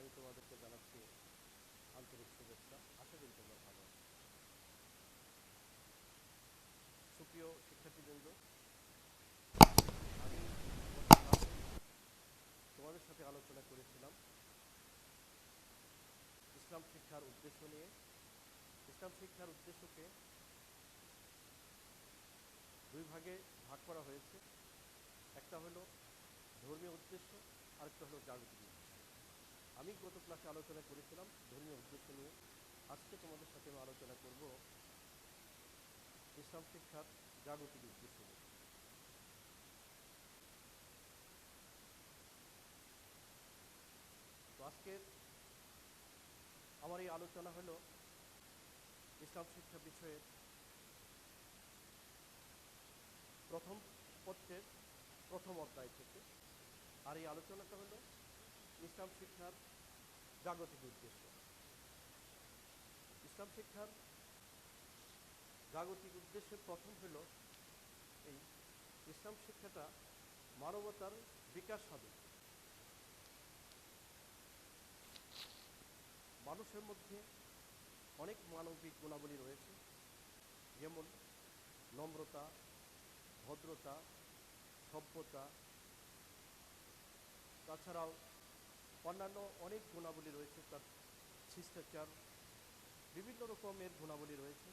আমি তোমাদেরকে জানাচ্ছি আন্তরিক শুভেচ্ছা। আশা করি তোমরা ভালো সুপ্রিয় শিক্ষার্থীবৃন্দ, আমি তোমাদের সাথে আলোচনা করেছিলাম ইসলাম শিক্ষার উদ্দেশ্য নিয়ে। ইসলাম শিক্ষার উদ্দেশ্যকে দুই ভাগে ভাগ করা হয়েছে। একটা হলো ধর্মীয় উদ্দেশ্য, আরেকটা হলো জাগতিক উদ্দেশ্য। আমি গত ক্লাসে আলোচনা করেছিলাম ধর্মীয় উদ্দেশ্য নিয়ে। আজকে তোমাদের সাথে আমি আলোচনা করব ইসলাম শিক্ষার জাগতিক উদ্দেশ্য নিয়ে। তো আজকের আমার এই আলোচনা হলো ইসলাম শিক্ষা বিষয়ে প্রথম পত্রের প্রথম অধ্যায় থেকে। আর এই আলোচনাটা হলো ইসলাম শিক্ষার জাগতিক উদ্দেশ্য। ইসলাম শিক্ষার জাগতিক উদ্দেশ্যে প্রথম হলো এই ইসলাম শিক্ষাটা মানবতার বিকাশ হবে। মানুষের মধ্যে অনেক মানবিক গুণাবলী রয়েছে, যেমন নম্রতা, ভদ্রতা, সভ্যতা, তাছাড়াও অন্যান্য অনেক গুণাবলী রয়েছে, তার শিষ্টাচার, বিভিন্ন রকমের গুণাবলী রয়েছে।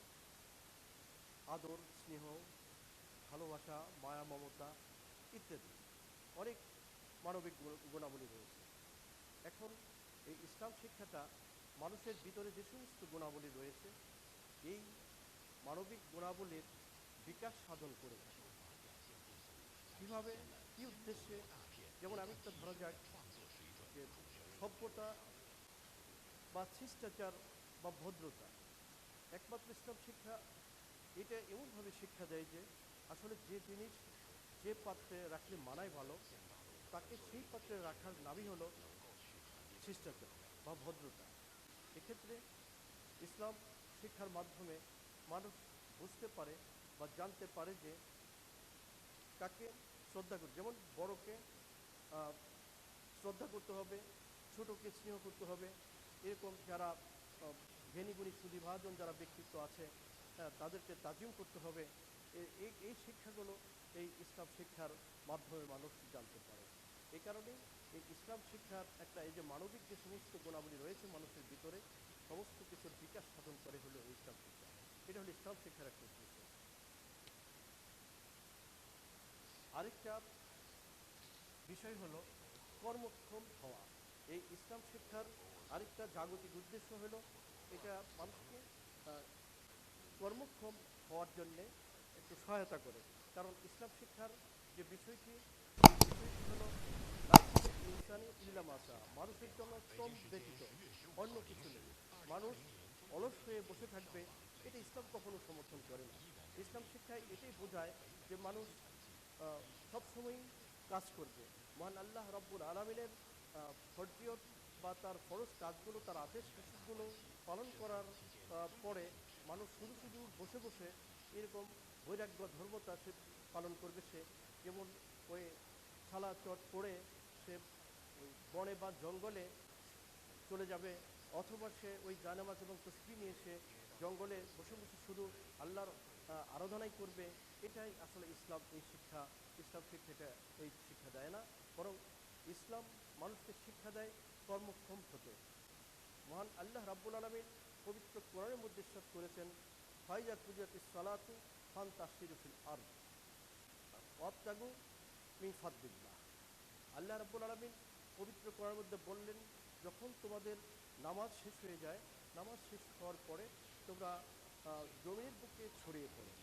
আদর, স্নেহ, ভালোবাসা, মায়া, মমতা ইত্যাদি অনেক মানবিক গুণাবলী রয়েছে। এখন এই ইসলাম শিক্ষাটা মানুষের ভিতরে যে সমস্ত গুণাবলী রয়েছে, এই মানবিক গুণাবলীর বিকাশ সাধন করে থাকে। কীভাবে? কী উদ্দেশ্যে? যেমন আমি একটা ধরা যাক যে সভ্যতা বা শিষ্টাচার বা ভদ্রতা। একমাত্র ইসলাম শিক্ষা, এটা এমনভাবে শিক্ষা দেয় যে আসলে যে জিনিস যে পাত্রে রাখলে মানায় ভালো, তাকে সেই পাত্রে রাখার নামই হলো শিষ্টাচার বা ভদ্রতা। এক্ষেত্রে ইসলাম শিক্ষার মাধ্যমে মানুষ বুঝতে পারে বা জানতে পারে যে কাকে শ্রদ্ধা করতে যেমন বড়কে শ্রদ্ধা করতে হবে ছোটকে স্নেহ করতে হবে। এরকম যারা জ্ঞানীগুণী সুদীভাজন যারা ব্যক্তিত্ব আছে হ্যাঁ, তাদেরকে তাজিম করতে হবে। এই এই শিক্ষাগুলো এই ইসলাম শিক্ষার মাধ্যমে মানুষ জানতে পারে। এই কারণে এই ইসলাম শিক্ষার একটা এই যে মানবিক যে সমস্ত গুণাবলী রয়েছে মানুষের ভিতরে সমস্ত কিছুর বিকাশ সাধন করে হলো এই ইসলাম শিক্ষা। এটা হলো ইসলাম শিক্ষার একটা উদ্দেশ্য। আরেকটা বিষয় হলো কর্মক্ষম হওয়া। এই ইসলাম শিক্ষার আরেকটা জাগতিক উদ্দেশ্য হলো এটা মানুষকে কর্মক্ষম হওয়ার জন্যে একটু সহায়তা করে। কারণ ইসলাম শিক্ষার যে বিষয়টি বিষয়টি হলো মানুষের জন্য শ্রম ব্যতীত, অন্য কিছু নেই। মানুষ অলস হয়ে বসে থাকবে, এটা ইসলাম কখনো সমর্থন করে না। ইসলাম শিক্ষায় এটাই বোঝায় যে মানুষ সবসময়ই কাজ করবে। মহান আল্লাহ রব্বুল আলমিনের ফরজিয়ত বা তার ফরজ কাজগুলো, তার আদেশ নিষেধগুলো পালন করার পরে মানুষ শুধু শুধু বসে বসে এরকম বৈরাগ্য, ধর্মতা সে পালন করবে। সে যেমন ওই ছালা চট পড়ে সে বনে বা জঙ্গলে চলে যাবে, অথবা সে ওই জানামাজ এবং তসবি নিয়ে সে জঙ্গলে বসে বসে শুধু আল্লাহর আরাধনাই করবে। এটাই আসলে ইসলাম এই শিক্ষা, ইসলাম শিক্ষা, এটা এই শিক্ষা দেয় না। বরং ইসলাম মানুষকে শিক্ষা দেয় কর্মক্ষম হতে। মহান আল্লাহ রাব্বুল আলমীর পবিত্র কোরআনের মধ্যে ইরশাদ করেছেন, ফাইজা কুজাতি সালাতু ফান তাসিরুফিল আর অত্যাগু মিন ফাদ্দিল্লাহ আল্লাহ রাব্বুল আলমিন পবিত্র কোরআনের মধ্যে বললেন, যখন তোমাদের নামাজ শেষ হয়ে যায়, নামাজ শেষ হওয়ার পরে তোমরা জমির বুকে ছড়িয়ে পড়ো।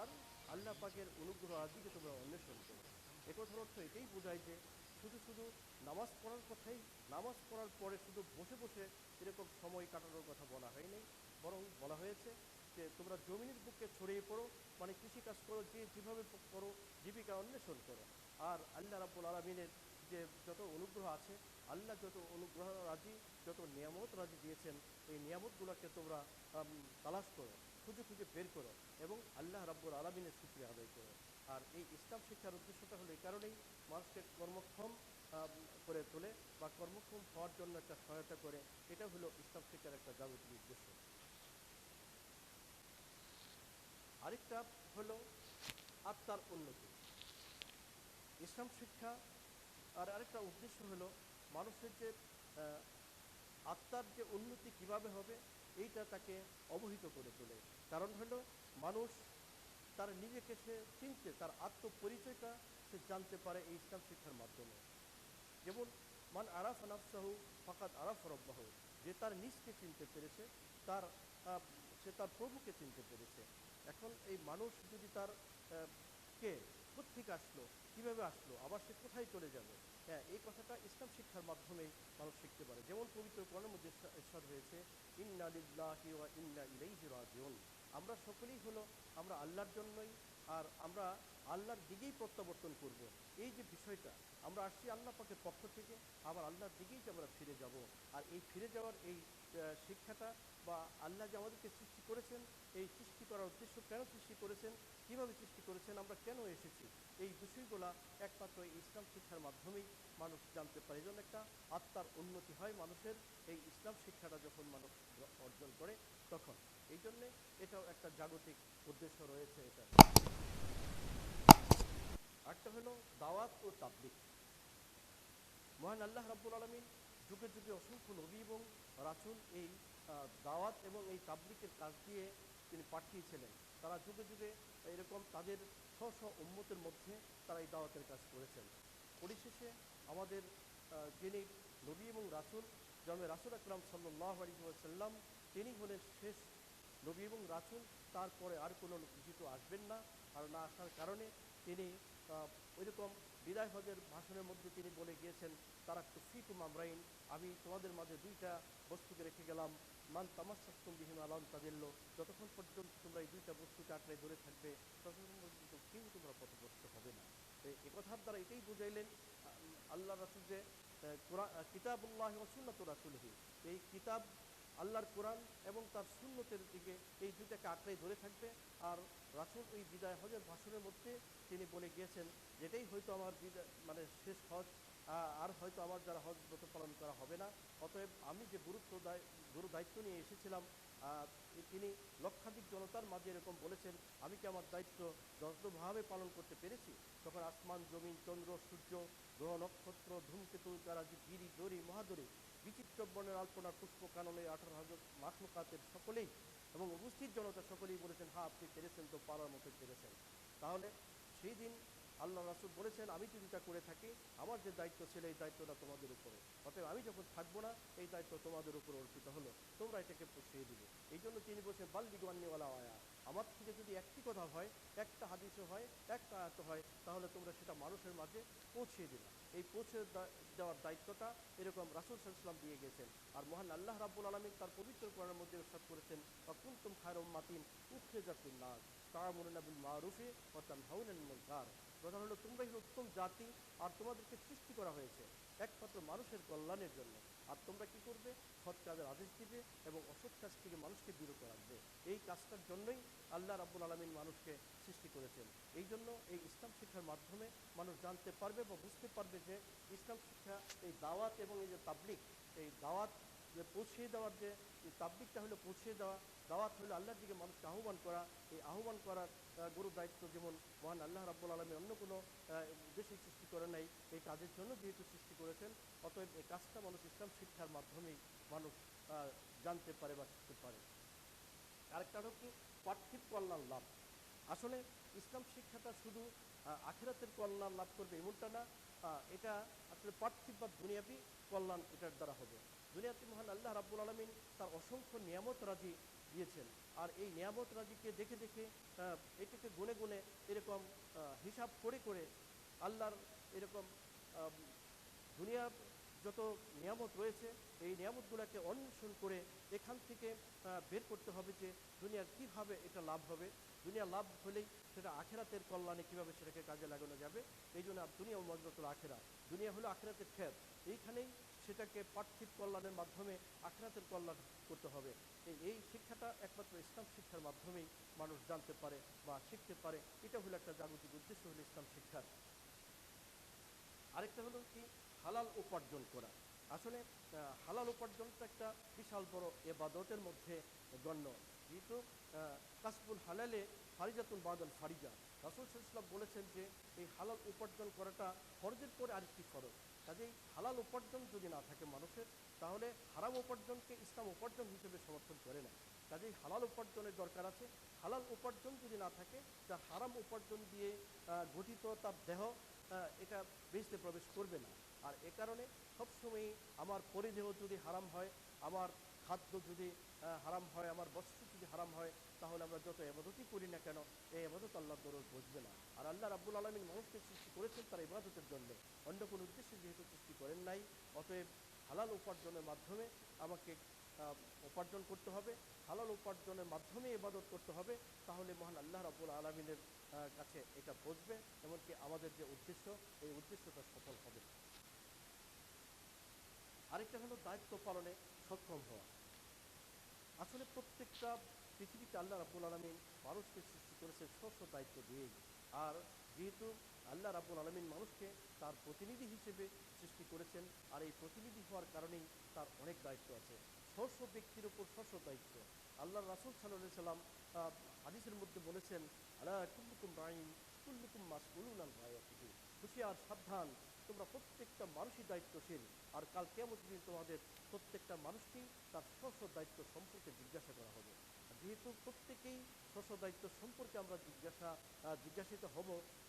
আর আল্লাহ পাকের অনুগ্রহ আদিকে তোমরা অন্বেষণ করো। একথার অর্থ এটাই বোঝায় যে শুধু শুধু নামাজ পড়ার কথাই, নামাজ পড়ার পরে শুধু বসে বসে এরকম সময় কাটানোর কথা বলা হয়নি বরং বলা হয়েছে যে, তোমরা জমিনের বুকে ছড়িয়ে পড়ো মানে কৃষিকাজ করো, যে যেভাবে করো, জীবিকা অন্বেষণ করো। আর আল্লাহ রাব্বুল আলমিনের যে যত অনুগ্রহ আছে, আল্লাহ যত অনুগ্রহ রাজি, যত নিয়ামত রাজি দিয়েছেন, এই নিয়ামতগুলোকে তোমরা তালাশ করো, খুঁজে খুঁজে বের করো এবং আল্লাহ রাব্বুল আলমিনের শুক্রিয়া আদায় করো। আর এই ইসলাম শিক্ষার উদ্দেশ্যটা হলো এই কারণেই মানুষকে কর্মক্ষম করে তোলে বা কর্মক্ষম হওয়ার জন্য একটা সহায়তা করে। এটা হলো ইসলাম শিক্ষার একটা জাগতিক উদ্দেশ্য। আরেকটা হলো আত্মার উন্নতি। ইসলাম শিক্ষা আর আরেকটা উদ্দেশ্য হলো মানুষের যে আত্মার যে উন্নতি কীভাবে হবে, এইটা তাকে অবহিত করে তোলে। কারণ হলো মানুষ তার নিজেকে সে চিনতে, তার আত্মপরিচয়টা সে জানতে পারে এই ইসলাম শিক্ষার মাধ্যমে। যেমন, মান আরাফ নাফসাহু ফাকাদ আরাফ রব্বাহ, যে তার নিজকে চিনতে পেরেছে, তার সে তার প্রভুকে চিনতে পেরেছে। এখন এই মানুষ যদি তার কে কোথেকে আসলো, কীভাবে আসলো, আবার সে কোথায় চলে যাবে? হ্যাঁ এই কথাটা ইসলাম শিক্ষার মাধ্যমেই মানুষ শিখতে পারে। যেমন পবিত্র কোরআনের মধ্যে ইরশাদ হয়েছে, ইন্না লিল্লাহি ওয়া ইন্না ইলাইহি রাজিউন। আমরা সকলেই হলো, আমরা আল্লাহর জন্যই আর আমরা আল্লাহর দিকেই প্রত্যাবর্তন করব। এই যে বিষয়টা, আমরা আসছি আল্লাহ পাকের পক্ষ থেকে, আবার আল্লাহর দিকেই যে আমরা ফিরে যাব। আর এই ফিরে যাওয়ার এই শিক্ষাটা বা আল্লাহ যে আমাদেরকে সৃষ্টি করেছেন, এই সৃষ্টি করার উদ্দেশ্য কেন সৃষ্টি করেছেন, কীভাবে সৃষ্টি করেছেন, আমরা কেন এসেছি, এই বিষয়গুলা একমাত্র ইসলাম শিক্ষার মাধ্যমেই মানুষ জানতে পারে। এই একটা আত্মার উন্নতি হয় মানুষের, এই ইসলাম শিক্ষাটা যখন মানুষ অর্জন করে, তখন। এই জন্যে এটাও একটা জাগতিক উদ্দেশ্য রয়েছে এটা। একটা হলো দাওয়াত ও তাবলিক মহান আল্লাহ রাব্বুল আলমিন যুগে যুগে অসংখ্য নবী এবং রাসূল এই দাওয়াত এবং এই তাবলিকের কাজ দিয়ে তিনি পাঠিয়েছিলেন। তারা যুগে যুগে এরকম তাদের স্ব স্ব উম্মতের মধ্যে তারা এই দাওয়াতের কাজ করেছেন। পরিশেষে আমাদের যিনি নবী এবং রাসূল জন্মে রাসূল আকরাম সাল্লাহ আলী সাল্লাম তিনি হলেন শেষ নবী এবং রাসূল তারপরে আর কোনো কিছু আসবেন না, আর না আসার কারণে তিনি ওইরকম বিদায় হজের ভাষণের মধ্যে তিনি বলে গিয়েছেন, তারা ফিকুম আমরাইন, আমি তোমাদের মাঝে দুইটা বস্তুকে রেখে গেলাম, মান তামাসাক্তুম বিহিম আলাম তাদিল্য যতক্ষণ পর্যন্ত তোমরা এই দুইটা বস্তুকে আঁকড়ে ধরে থাকবে, ততক্ষণ পর্যন্ত কেউ তোমরা পথভ্রষ্ট হবে না। তো এ কথার দ্বারা এটাই বুঝাইলেন, আল্লাহ রাসুল যে কিতাবুল্লাহ সুন্নত রাসুলহি, এই কিতাব আল্লাহর কোরআন এবং তার সুন্নতের দিকে এই দুইটাকে আঁকড়ে ধরে থাকবে। আর রাসুল ওই বিদায় হজের ভাষণের মধ্যে তিনি বলে গিয়েছেন, যেটাই হয়তো আমার বিদায় মানে শেষ হজ আর হয়তো আমার দ্বারা হজ ব্রত পালন করা হবে না। অতএব আমি যে গুরুত্ব দায় গুরু দায়িত্ব নিয়ে এসেছিলাম তিনি লক্ষাধিক জনতার মাঝে এরকম বলেছেন, আমি কি আমার দায়িত্ব যথাযথভাবে পালন করতে পেরেছি? তখন আসমান, জমিন, চন্দ্র, সূর্য, গ্রহ, নক্ষত্র, ধূমকেতু তারা যে গিরি, দড়ি, মহাদড়ি বিচিত্র বর্ণের আল্পনার পুষ্প কাননে, আঠারো হাজার মাখলুকাতের সকলেই এবং উপস্থিত জনতা সকলেই বলেছেন হ্যাঁ আপনি পেরেছেন তো, পারার মতো পেরেছেন। তাহলে সেই দিন আল্লাহ রাসুল বলেছেন, আমি যদি তা করে থাকি, আমার যে দায়িত্ব ছিল, এই দায়িত্বটা তোমাদের উপরে। অতএব আমি যখন থাকব না, এই দায়িত্ব তোমাদের উপর অর্পিত হলো। তোমরা এটাকে পুষিয়ে দিবে। এই জন্য তিনি বলছেন বাল্লিগান্নিওয়ালা আয়া। আমার থেকে যদি একটি কথা হয়, একটা হাদিসও হয়, একটা আয়াত হয়, তাহলে তোমরা সেটা মানুষের মাঝে পৌঁছিয়ে দিবে। এই পৌঁছে দেওয়ার দায়িত্বটা এরকম রাসুল সাল্লাম দিয়ে গেছেন আর মহান আল্লাহ রাবুল আলমিন তার পবিত্র কোরআনের মধ্যে ইরশাদ করেছেন অকুন্তম খায়রম মাতিন উখরিজাতিন জাতির তা'মুরুনা বিল মারুফে ও তানহাউনা হাউল মুনকার প্রধান হলো, তোমরাই উত্তম জাতি, আর তোমাদেরকে সৃষ্টি করা হয়েছে একমাত্র মানুষের কল্যাণের জন্য। আর তোমরা কি করবে? সৎ কাজের আদেশ দিবে এবং অসৎ কাজ থেকে মানুষকে বিরত রাখবে এই কাজটার জন্যই আল্লাহ রাব্বুল আলমিন মানুষকে সৃষ্টি করেছেন। এই জন্য এই ইসলাম শিক্ষার মাধ্যমে মানুষ জানতে পারবে বা বুঝতে পারবে যে ইসলাম শিক্ষা এই দাওয়াত এবং এই যে তাবলিক এই দাওয়াত যে পৌঁছিয়ে দেওয়ার যে এই তাবলিকটা হলো পৌঁছিয়ে দেওয়া, দাওয়াত হলো আল্লাহর দিকে মানুষকে আহ্বান করা, এই আহ্বান করার গুরু দায়িত্ব যেমন মহান আল্লাহ রাব্বুল আলমী অন্য কোনো উদ্দেশ্যে সৃষ্টি করে নাই, এই কাজের জন্য যেহেতু সৃষ্টি করেছেন, অতএব এই কাজটা মানুষ ইসলাম শিক্ষার মাধ্যমেই মানুষ জানতে পারে বা শিখতে পারে। আরেকটা হলো কি, পার্থিব কল্যাণ লাভ। আসলে ইসলাম শিক্ষাটা শুধু আখেরাতের কল্যাণ লাভ করবে এমনটা না এটা আসলে পার্থিব বা দুনিয়াবি কল্যাণ এটার দ্বারা হবে। দুনিয়াতে মহান আল্লাহ রাব্বুল আলমিন তার অসংখ্য নিয়ামত রাজি দিয়েছেন। আর এই নিয়ামত রাজিকে দেখে দেখে এটাকে গুনে গুনে এরকম হিসাব করে করে আল্লাহর এরকম দুনিয়ার যত নিয়ামত রয়েছে, এই নিয়ামতগুলোকে অন্বেষণ করে এখান থেকে বের করতে হবে যে দুনিয়ার কীভাবে এটা লাভ হবে। দুনিয়া লাভ হলেই সেটা আখেরাতের কল্যাণে কীভাবে সেটাকে কাজে লাগানো যাবে। এই জন্য দুনিয়া ও মজরতুল আখেরা। দুনিয়া হলো আখেরাতের ক্ষেত এইখানেই সেটাকে পার্থিব কল্যাণের মাধ্যমে, আখরাতের কল্যাণ করতে হবে। এই শিক্ষাটা একমাত্র ইসলাম শিক্ষার মাধ্যমেই মানুষ জানতে পারে বা শিখতে পারে। এটা হলো একটা জাগতিক উদ্দেশ্য, হলো ইসলাম শিক্ষার। আরেকটা হলো কি? হালাল উপার্জন করা। আসলে হালাল উপার্জনটা একটা বিশাল বড় এবাদতের মধ্যে গণ্য। যেহেতু কাসবুল হালালে ফারিজাতুল বাদল ফারিজা। রাসুল ইসলাম বলেছেন যে, এই হালাল উপার্জন করাটা ফরজের পরে আরেকটি ফরজ। কাজেই হালাল উপার্জন যদি না থাকে মানুষের, তাহলে হারাম উপার্জনকে ইসলাম উপার্জন হিসেবে সমর্থন করে না। কাজেই হালাল উপার্জনের দরকার আছে। হালাল উপার্জন যদি না থাকে তা হারাম উপার্জন দিয়ে গঠিত তার দেহ এটা বেঁচতে প্রবেশ করবে না। আর এ কারণে সবসময় আমার পরিদেহ যদি হারাম হয়, আমার খাদ্য যদি হারাম হয়, আমার বস্ত্র যদি হারাম হয় তাহলে আমরা যত এবাদতই করি না কেন, এই এবাদত আল্লাহ দরজ বুঝবে না। আর আল্লাহ রাব্বুল আলমিন মানুষকে সৃষ্টি করেছেন তার ইবাদতের জন্য। অন্য কোনো উদ্দেশ্যে যেহেতু সৃষ্টি করেন নাই, অতএব হালাল উপার্জনের মাধ্যমে আমাকে উপার্জন করতে হবে। হালাল উপার্জনের মাধ্যমে ইবাদত করতে হবে। তাহলে মহান আল্লাহ রাব্বুল আলমিনের কাছে এটা বুঝবে এমনকি আমাদের যে উদ্দেশ্য, এই উদ্দেশ্যটা সফল হবে। আরেকটা হলো দায়িত্ব পালনে সক্ষম হওয়া। আসলে প্রত্যেকটা পৃথিবীতে আল্লাহ রাব্বুল আলমিন মানুষকে সৃষ্টি করেছে স্ব স্ব দায়িত্ব দিয়ে আর যেহেতু আল্লাহ রাব্বুল আলমিন মানুষকে তার প্রতিনিধি হিসেবে সৃষ্টি করেছেন, আর এই প্রতিনিধি হওয়ার কারণেই তার অনেক দায়িত্ব আছে। স্ব স্ব ব্যক্তির উপর স্ব স্ব দায়িত্ব। আল্লাহ রাসুল সাল্লাহ সাল্লাম হাদিসের মধ্যে বলেছেন, আলা কুল্লুকুম রাইন, কুল্লুকুম মাসউলুন আন রায়াতিহি হুঁশিয়ার সাবধান, তোমরা প্রত্যেকটা মানুষই দায়িত্বশীল, আর কাল কেমন দিন তোমাদের প্রত্যেকটা মানুষকেই তার স্ব দায়িত্ব সম্পর্কে জিজ্ঞাসা করা হবে। যেহেতু প্রত্যেকেই স্ব দায়িত্ব সম্পর্কে আমরা জিজ্ঞাসা জিজ্ঞাসিত হব,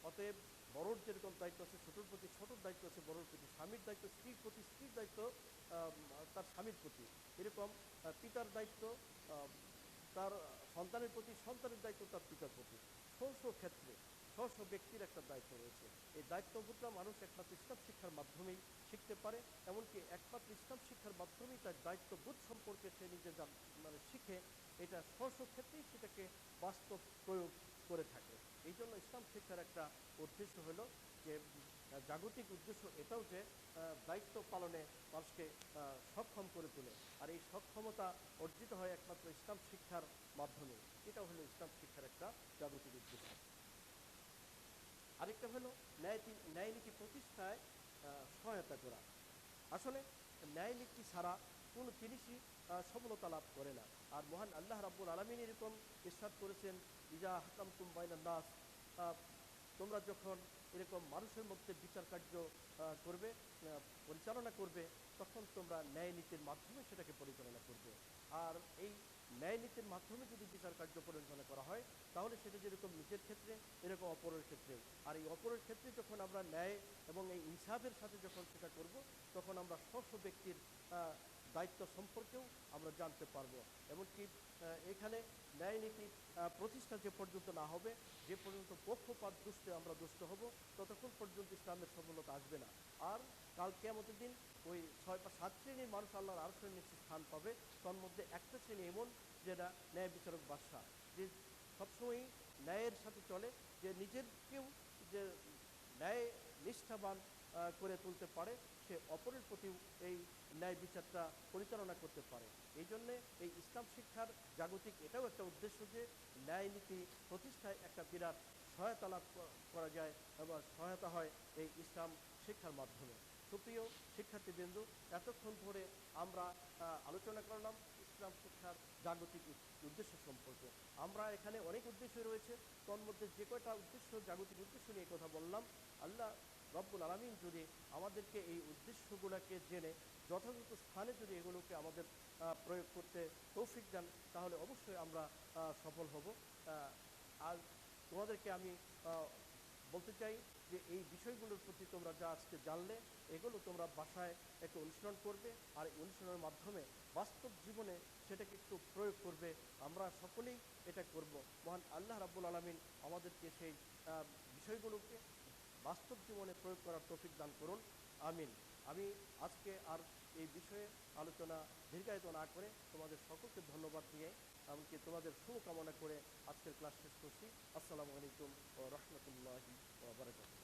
অতএব বড়োর যেরকম দায়িত্ব আছে, ছোটোর প্রতি ছোটোর দায়িত্ব আছে, বড়োর প্রতি স্বামীর দায়িত্ব, স্ত্রীর প্রতি স্ত্রীর দায়িত্ব তার স্বামীর প্রতি। এরকম পিতার দায়িত্ব তার সন্তানের প্রতি, সন্তানের দায়িত্ব তার পিতার প্রতি। স্ব ক্ষেত্রে স্ব ব্যক্তির একটা দায়িত্ব রয়েছে। এই দায়িত্ববোধটা মানুষ একমাত্র ইসলাম শিক্ষার মাধ্যমেই শিখতে পারে, এমনকি একমাত্র ইসলাম শিক্ষার মাধ্যমেই তার দায়িত্ববোধ সম্পর্কে সে নিজে মানে শিখে, এটা স্ব ক্ষেত্রেই সেটাকে বাস্তব প্রয়োগ করে থাকে। এই জন্য ইসলাম শিক্ষার একটা উদ্দেশ্য হলো যে জাগতিক উদ্দেশ্য এটাও যে দায়িত্ব পালনে মানুষকে সক্ষম করে তোলে। আর এই সক্ষমতা অর্জিত হয় একমাত্র ইসলাম শিক্ষার মাধ্যমে এটা হলো ইসলাম শিক্ষার একটা জাগতিক উদ্দেশ্য। আরেকটা হলো ন্যায় ন্যায় নীতি প্রতিষ্ঠায় সহায়তা করা। আসলে ন্যায় নীতি ছাড়া কোনো জিনিসই সফলতা লাভ করে না। আর মহান আল্লাহ রাব্বুল আলমিন এরকম ইরশাদ করেছেন ইজা হাকাম নাস আহ, তোমরা যখন এরকম মানুষের মধ্যে বিচার কার্য করবে পরিচালনা করবে তখন তোমরা ন্যায় নীতির মাধ্যমে সেটাকে পরিচালনা করবে। আর এই ন্যায় নীতির মাধ্যমে যদি বিচার কার্য পরিচালনা করা হয়, তাহলে সেটা যেরকম নিজের ক্ষেত্রে, এরকম অপরের ক্ষেত্রেও। আর এই অপরের ক্ষেত্রে যখন আমরা ন্যায় এবং এই ইনসাফের সাথে যখন সেটা করব, তখন আমরা স্ব স্ব ব্যক্তির দায়িত্ব সম্পর্কেও আমরা জানতে পারব। এমনকি এখানে ন্যায় নীতি প্রতিষ্ঠা যে পর্যন্ত না হবে, যে পর্যন্ত পক্ষপাত দুষ্টে আমরা দুষ্ট হব, ততক্ষণ পর্যন্ত ইসলামের সফলতা আসবে না। আর কাল কেমতের দিন ওই ছয় বা সাত শ্রেণির মানুষ আল্লাহর আরও নিচে স্থান পাবে। তার মধ্যে একটা শ্রেণি এমন যেটা ন্যায় বিচারক বাদশাহ, যে সবসময়ই ন্যায়ের সাথে চলে, যে নিজেরকেও যে ন্যায় নিষ্ঠাবান করে তুলতে পারে, সে অপরের প্রতিও এই ন্যায় বিচারটা পরিচালনা করতে পারে। এই জন্যে এই ইসলাম শিক্ষার জাগতিক এটাও একটা উদ্দেশ্য যে ন্যায় নীতি প্রতিষ্ঠায় একটা বিরাট সহায়তা লাভ করা যায় এবং সহায়তা হয় এই ইসলাম শিক্ষার মাধ্যমে। সুপ্রিয় শিক্ষার্থীবৃন্দ, এতক্ষণ ধরে আমরা আলোচনা করলাম ইসলাম শিক্ষার জাগতিক উদ্দেশ্য সম্পর্কে। আমরা এখানে অনেক উদ্দেশ্য রয়েছে, তন্মধ্যে যে কয়টা উদ্দেশ্য, জাগতিক উদ্দেশ্য নিয়ে কথা বললাম। আল্লাহ রব্বুল আলমিন যদি আমাদেরকে এই উদ্দেশ্যগুলোকে জেনে, যথাযথ স্থানে যদি এগুলোকে আমাদের প্রয়োগ করতে তৌফিক দেন, তাহলে অবশ্যই আমরা সফল হব। আর তোমাদেরকে আমি বলতে চাই যে এই বিষয়গুলোর প্রতি তোমরা যা আজকে জানলে, এগুলো তোমরা বাসায় একটু অনুশীলন করবে আর এই অনুশীলনের মাধ্যমে বাস্তব জীবনে সেটাকে একটু প্রয়োগ করবে। আমরা সকলেই এটা করব। মহান আল্লাহ রাব্বুল আলমিন আমাদেরকে সেই বিষয়গুলোকে বাস্তব জীবনে প্রয়োগ করার তৌফিক দান করুন। আমিন। আমি আজকে আর এই বিষয়ে আলোচনা দীর্ঘায়িত না করে তোমাদের সকলকে ধন্যবাদ দিয়ে এমনকি তোমাদের শুভকামনা করে আজকের ক্লাস শেষ করছি। আসসালামু আলাইকুম ও রহমতুল্লাহি বারাকাতুহ।